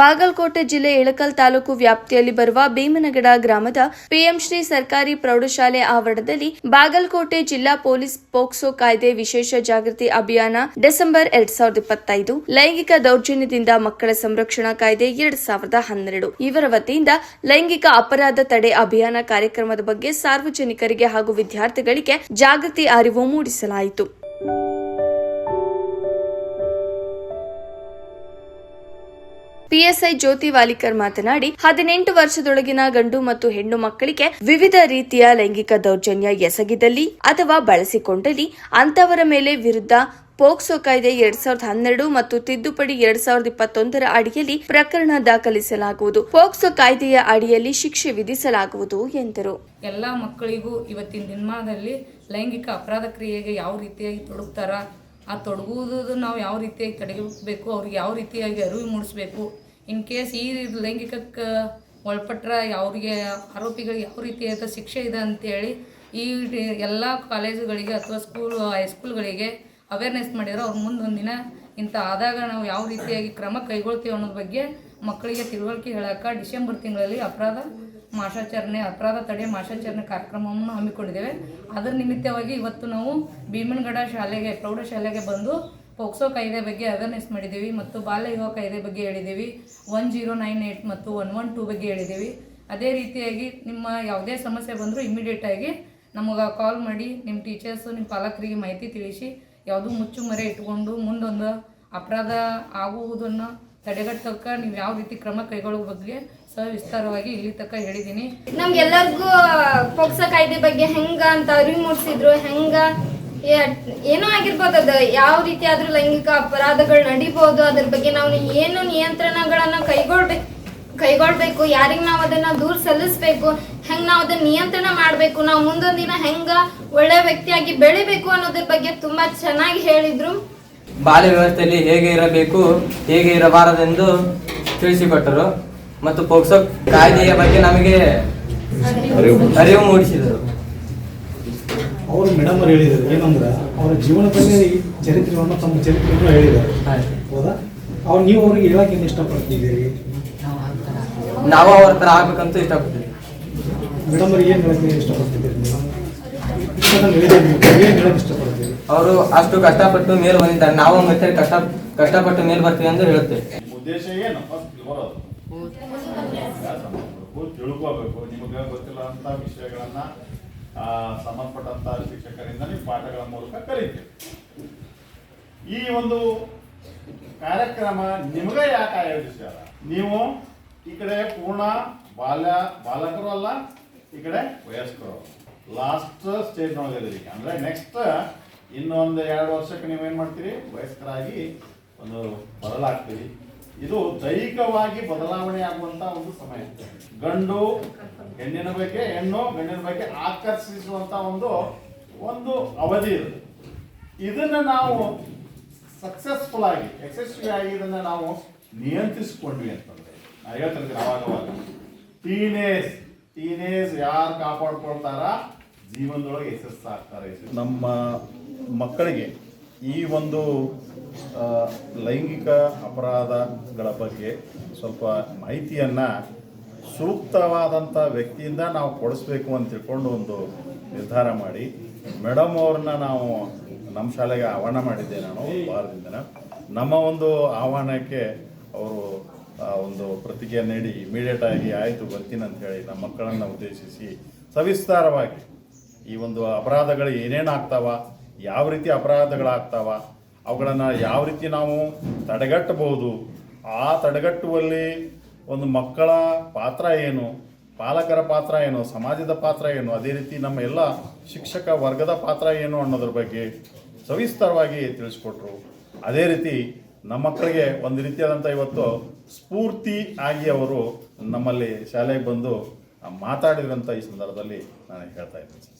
ಬಾಗಲಕೋಟೆ ಜಿಲ್ಲೆ ಇಳಕಲ್ ತಾಲೂಕು ವ್ಯಾಪ್ತಿಯಲ್ಲಿ ಬರುವ ಭೀಮನಗಡ ಗ್ರಾಮದ ಪಿಎಂ ಶ್ರೀ ಸರ್ಕಾರಿ ಪ್ರೌಢಶಾಲೆ ಆವರಣದಲ್ಲಿ ಬಾಗಲಕೋಟೆ ಜಿಲ್ಲಾ ಪೊಲೀಸ್ ಪೋಕ್ಸೋ ಕಾಯ್ದೆ ವಿಶೇಷ ಜಾಗೃತಿ ಅಭಿಯಾನ ಡಿಸೆಂಬರ್ ಎರಡ್ ಸಾವಿರದ ಇಪ್ಪತ್ತೈದು. ಲೈಂಗಿಕ ದೌರ್ಜನ್ಯದಿಂದ ಮಕ್ಕಳ ಸಂರಕ್ಷಣಾ ಕಾಯ್ದೆ ಎರಡ್ ಸಾವಿರದ ಹನ್ನೆರಡು. ಇವರ ವತಿಯಿಂದ ಲೈಂಗಿಕ ಅಪರಾಧ ತಡೆ ಅಭಿಯಾನ ಕಾರ್ಯಕ್ರಮದ ಬಗ್ಗೆ ಸಾರ್ವಜನಿಕರಿಗೆ ಹಾಗೂ ವಿದ್ಯಾರ್ಥಿಗಳಿಗೆ ಜಾಗೃತಿ ಅರಿವು ಮೂಡಿಸಲಾಯಿತು. ಪಿಎಸ್ಐ ಜ್ಯೋತಿ ವಾಲಿಕರ್ ಮಾತನಾಡಿ, ಹದಿನೆಂಟು ವರ್ಷದೊಳಗಿನ ಗಂಡು ಮತ್ತು ಹೆಣ್ಣು ಮಕ್ಕಳಿಗೆ ವಿವಿಧ ರೀತಿಯ ಲೈಂಗಿಕ ದೌರ್ಜನ್ಯ ಎಸಗಿದಲ್ಲಿ ಅಥವಾ ಬಳಸಿಕೊಂಡಲ್ಲಿ ಅಂತವರ ಮೇಲೆ ವಿರುದ್ಧ ಪೋಕ್ಸೋ ಕಾಯ್ದೆ ಎರಡ್ ಸಾವಿರದ ಹನ್ನೆರಡು ಮತ್ತು ತಿದ್ದುಪಡಿ ಎರಡ್ ಸಾವಿರದ ಇಪ್ಪತ್ತೊಂದರ ಅಡಿಯಲ್ಲಿ ಪ್ರಕರಣ ದಾಖಲಿಸಲಾಗುವುದು. ಪೋಕ್ಸೋ ಕಾಯ್ದೆಯ ಅಡಿಯಲ್ಲಿ ಶಿಕ್ಷೆ ವಿಧಿಸಲಾಗುವುದು ಎಂದರು. ಎಲ್ಲ ಮಕ್ಕಳಿಗೂ ಇವತ್ತಿನ ದಿನಮಾನದಲ್ಲಿ ಲೈಂಗಿಕ ಅಪರಾಧ ಕ್ರಿಯೆಗೆ ಯಾವ ರೀತಿಯಾಗಿ ತೊಡಗ್ತಾರ, ಆ ತೊಡಗುವುದು ನಾವು ಯಾವ ರೀತಿಯಾಗಿ ತಡೆಗಬೇಕು ಅವ್ರಿಗೆ ಯಾವ ರೀತಿಯಾಗಿ ಅರಿವು ಮೂಡಿಸ್ಬೇಕು ಇನ್ ಕೇಸ್ ಈ ಲೈಂಗಿಕಕ್ಕೆ ಒಳಪಟ್ರ ಅವ್ರಿಗೆ ಆರೋಪಿಗಳಿಗೆ ಯಾವ ರೀತಿಯಾದ ಶಿಕ್ಷೆ ಇದೆ ಅಂತೇಳಿ ಈ ಎಲ್ಲ ಕಾಲೇಜುಗಳಿಗೆ ಅಥವಾ ಸ್ಕೂಲ್ ಹೈಸ್ಕೂಲ್ಗಳಿಗೆ ಅವೇರ್ನೆಸ್ ಮಾಡಿದ್ರೆ ಅವ್ರ ಮುಂದೊಂದು ದಿನ ಇಂಥ ಆದಾಗ ನಾವು ಯಾವ ರೀತಿಯಾಗಿ ಕ್ರಮ ಕೈಗೊಳ್ತೀವಿ ಅನ್ನೋದ್ರ ಬಗ್ಗೆ ಮಕ್ಕಳಿಗೆ ತಿಳುವಳಿಕೆ ಹೇಳಕ್ಕೆ ಡಿಸೆಂಬರ್ ತಿಂಗಳಲ್ಲಿ ಅಪರಾಧ ಮಾಸಾಚರಣೆ, ಅಪರಾಧ ತಡೆ ಮಾಸಾಚರಣೆ ಕಾರ್ಯಕ್ರಮವನ್ನು ಹಮ್ಮಿಕೊಂಡಿದ್ದೇವೆ. ಅದರ ನಿಮಿತ್ತವಾಗಿ ಇವತ್ತು ನಾವು ಭೀಮನಗಡ ಶಾಲೆಗೆ, ಪ್ರೌಢಶಾಲೆಗೆ ಬಂದು ಪೋಕ್ಸೋ ಕಾಯ್ದೆ ಬಗ್ಗೆ ಅವೇರ್ನೆಸ್ ಮಾಡಿದ್ದೀವಿ ಮತ್ತು ಬಾಲ್ಯ ವಿವಾಹ ಕಾಯ್ದೆ ಬಗ್ಗೆ ಹೇಳಿದ್ದೀವಿ. ಒನ್ ಜೀರೋ ನೈನ್ ಏಯ್ಟ್ ಮತ್ತು ಒನ್ ಒನ್ ಟೂ ಬಗ್ಗೆ ಹೇಳಿದ್ದೀವಿ. ಅದೇ ರೀತಿಯಾಗಿ ನಿಮ್ಮ ಯಾವುದೇ ಸಮಸ್ಯೆ ಬಂದರೂ ಇಮಿಡಿಯೇಟಾಗಿ ನಮಗೆ ಕಾಲ್ ಮಾಡಿ, ನಿಮ್ಮ ಟೀಚರ್ಸು ನಿಮ್ಮ ಪಾಲಕರಿಗೆ ಮಾಹಿತಿ ತಿಳಿಸಿ, ಯಾವುದೂ ಮುಚ್ಚು ಮರೆ ಇಟ್ಕೊಂಡು ಮುಂದೊಂದು ಅಪರಾಧ ಆಗುವುದನ್ನು ತಡೆಗಟ್ಟಕ್ಕ ನೀವು ಯಾವ ರೀತಿ ಕ್ರಮ ಕೈಗೊಳ್ಳೋ ಬಗ್ಗೆ ಸವಿಸ್ತಾರವಾಗಿ ಇಲ್ಲಿ ತಕ್ಕ ಹೇಳಿದ್ದೀನಿ. ನಮ್ಗೆಲ್ಲರಿಗೂ ಪೋಕ್ಸೋ ಕಾಯ್ದೆ ಬಗ್ಗೆ ಹೆಂಗ ಅಂತ ಅರಿವು ಮೂಡಿಸಿದ್ರು, ಹೆಂಗ ಏನೋ ಆಗಿರ್ಬೋದು ಅದು. ಯಾವ ರೀತಿ ಆದ್ರೂ ಲೈಂಗಿಕ ಅಪರಾಧಗಳು ನಡಿಬಹುದು ಅದ್ರ ಬಗ್ಗೆ ನಾವು ಏನು ನಿಯಂತ್ರಣಗಳನ್ನ ಕೈಗೊಳ್ಬೇಕು ಕೈಗೊಳ್ಬೇಕು. ಯಾರಿಗೆ ನಾವು ಅದನ್ನ ದೂರ ಸಲ್ಲಿಸ್ಬೇಕು? ಹೆಂಗ್ ನಾವು ಅದನ್ನ ನಿಯಂತ್ರಣ ಮಾಡ್ಬೇಕು? ನಾವು ಮುಂದೊಂದು ದಿನ ಹೆಂಗ ಒಳ್ಳೆ ವ್ಯಕ್ತಿಯಾಗಿ ಬೆಳಿಬೇಕು ಅನ್ನೋದ್ರ ಬಗ್ಗೆ ತುಂಬಾ ಚೆನ್ನಾಗಿ ಹೇಳಿದ್ರು. ಬಾಲ್ಯ ವ್ಯವಸ್ಥೆಯಲ್ಲಿ ಹೇಗೆ ಇರಬೇಕು ಹೇಗೆ ಇರಬಾರದೆಂದು ತಿಳಿಸಿಕೊಟ್ಟರು. ಮತ್ತು ಪೋಕ್ಸೋ ಕಾಯ್ದೆಯ ಬಗ್ಗೆ ನಮಗೆ ಅರಿವು ಮೂಡಿಸಿದರು. ಅವರು ಮೇಡಮ್ ಅವ್ರು ಹೇಳಿದ್ದಾರೆ. ಏನಂದ್ರೆ ಅವರ ಜೀವನದಲ್ಲಿ ಈ ಚರಿತ್ರೆಯನ್ನು ತಮ್ಮ ಚರಿತ್ರೆಯನ್ನು ಹೇಳಿದ್ದಾರೆ. ಹೌದಾ? ಅವ್ರು ನೀವು ಅವ್ರಿಗೆ ಹೇಳಕ್ಕೆ ಏನು ಇಷ್ಟಪಡ್ತಿದ್ದೀರಿ? ನಾವು ಅವ್ರ ಥರ ಆಗ್ಬೇಕಂತ ಇಷ್ಟಪಡ್ತೀವಿ. ಮೇಡಮ್ ಅವ್ರಿಗೆ ಏನು ಹೇಳಕ್ಕೆ ಇಷ್ಟಪಡ್ತಿದ್ದೀರಿ ಏನು ಹೇಳಕ್ಕೆ ಇಷ್ಟಪಡ್ತೀರಿ? ಅವರು ಅಷ್ಟು ಕಷ್ಟಪಟ್ಟು ಮೇಲೆ ಬಂದಿದ್ದಾರೆ. ನಾವು ಮತ್ತೆ ಕಷ್ಟ ಕಷ್ಟಪಟ್ಟು ಮೇಲೆ ಬರ್ತೀವಿ ಅಂತ ಹೇಳ್ತೇವೆ ಉದ್ದೇಶ ಏನು? ಫಸ್ಟ್ ಬರೋದು. ಸಂಬಂಧಪಡಬೇಕು ತಿಳ್ಕೋಬೇಕು. ನಿಮಗೆ ಗೊತ್ತಿಲ್ಲ ಅಂತ ವಿಷಯಗಳನ್ನ ಆ, ಸಂಬಂಧಪಟ್ಟಂತ ಶಿಕ್ಷಕರಿಂದ ನೀವು ಪಾಠಗಳ ಮೂಲಕ ಕಲಿತೀವಿ ಈ ಒಂದು ಕಾರ್ಯಕ್ರಮ ನಿಮಗೆ ಯಾಕೆ ಆಯೋಜಿಸ್ಯಾರ? ನೀವು ಈ ಕಡೆ ಪೂರ್ಣ ಬಾಲ್ಯ ಬಾಲಕರು ಅಲ್ಲ ಈ ಕಡೆ ವಯಸ್ಕರು. ಲಾಸ್ಟ್ ಸ್ಟೇಜ್ ನೋಡಿದ್ರಿ ಅಂದ್ರೆ ನೆಕ್ಸ್ಟ್ ಇನ್ನೊಂದು ಎರಡು ವರ್ಷಕ್ಕೆ ನೀವೇನ್ ಮಾಡ್ತೀರಿ? ವಯಸ್ಕರಾಗಿ ಒಂದು ಬದಲಾಗ್ತೀರಿ ಇದು ದೈಹಿಕವಾಗಿ ಬದಲಾವಣೆ ಆಗುವಂತ ಒಂದು ಸಮಯ ಗಂಡು ಹೆಣ್ಣಿನ ಬಗ್ಗೆ, ಹೆಣ್ಣು ಗಂಡಿನ ಬಗ್ಗೆ ಆಕರ್ಷಿಸುವಂತ ಒಂದು ಒಂದು ಅವಧಿ ಇದು. ಇದನ್ನ ನಾವು ಸಕ್ಸಸ್ಫುಲ್ ಆಗಿ ಯಶಸ್ವಿಯಾಗಿ ಇದನ್ನ ನಾವು ನಿಯಂತ್ರಿಸಿಕೊಂಡ್ವಿ ಅಂತಂದ್ರೆ ನಾ ಹೇಳ್ತಿರ್ತೀನಿ ಅವಾಗವಾಗ ಅವಾಗ ಟೀನೇಜ್ ಟೀನೇಜ್ ಯಾರು ಕಾಪಾಡ್ಕೊಳ್ತಾರ? ಜೀವನದೊಳಗೆ ಯಶಸ್ಸಾಗ್ತಾರೆ ನಮ್ಮ ಮಕ್ಕಳಿಗೆ ಈ ಒಂದು ಲೈಂಗಿಕ ಅಪರಾಧಗಳ ಬಗ್ಗೆ ಸ್ವಲ್ಪ ಮಾಹಿತಿಯನ್ನ ಸೂಕ್ತವಾದಂಥ ವ್ಯಕ್ತಿಯಿಂದ ನಾವು ಕೊಡಿಸ್ಬೇಕು ಅಂತ ತಿಳ್ಕೊಂಡು ಒಂದು ನಿರ್ಧಾರ ಮಾಡಿ. ಮೇಡಮ್ ಅವ್ರನ್ನ ನಾವು ನಮ್ಮ ಶಾಲೆಗೆ ಆಹ್ವಾನ ಮಾಡಿದ್ದೆ ನಾನು ವಾರದಿಂದ ನಮ್ಮ ಒಂದು ಆಹ್ವಾನಕ್ಕೆ ಅವರು ಒಂದು ಪ್ರತಿಕ್ರಿಯೆ ನೀಡಿ ಇಮಿಡಿಯೇಟ್ ಆಗಿ ಆಯಿತು, ಬರ್ತೀನಿ ಅಂತ ಹೇಳಿ ನಮ್ಮ ಮಕ್ಕಳನ್ನು ಉದ್ದೇಶಿಸಿ ಸವಿಸ್ತಾರವಾಗಿ ಈ ಒಂದು ಅಪರಾಧಗಳು ಏನೇನು ಆಗ್ತಾವ ಯಾವ ರೀತಿ ಅಪರಾಧಗಳಾಗ್ತಾವ, ಅವುಗಳನ್ನು ಯಾವ ರೀತಿ ನಾವು ತಡೆಗಟ್ಟಬಹುದು, ಆ ತಡೆಗಟ್ಟುವಲ್ಲಿ ಒಂದು ಮಕ್ಕಳ ಪಾತ್ರ ಏನು, ಪಾಲಕರ ಪಾತ್ರ ಏನು, ಸಮಾಜದ ಪಾತ್ರ ಏನು, ಅದೇ ರೀತಿ ನಮ್ಮ ಎಲ್ಲ ಶಿಕ್ಷಕ ವರ್ಗದ ಪಾತ್ರ ಏನು ಅನ್ನೋದ್ರ ಬಗ್ಗೆ ಸವಿಸ್ತಾರವಾಗಿ ತಿಳಿಸ್ಕೊಟ್ರು. ಅದೇ ರೀತಿ ನಮ್ಮ ಮಕ್ಕಳಿಗೆ ಒಂದು ರೀತಿಯಾದಂಥ ಇವತ್ತು ಸ್ಫೂರ್ತಿ ಆಗಿ ಅವರು ನಮ್ಮಲ್ಲಿ ಶಾಲೆಗೆ ಬಂದು ಮಾತಾಡಿದ್ರಂಥ ಈ ಸಂದರ್ಭದಲ್ಲಿ ನಾನು ಹೇಳ್ತಾ ಇದ್ದೀನಿ.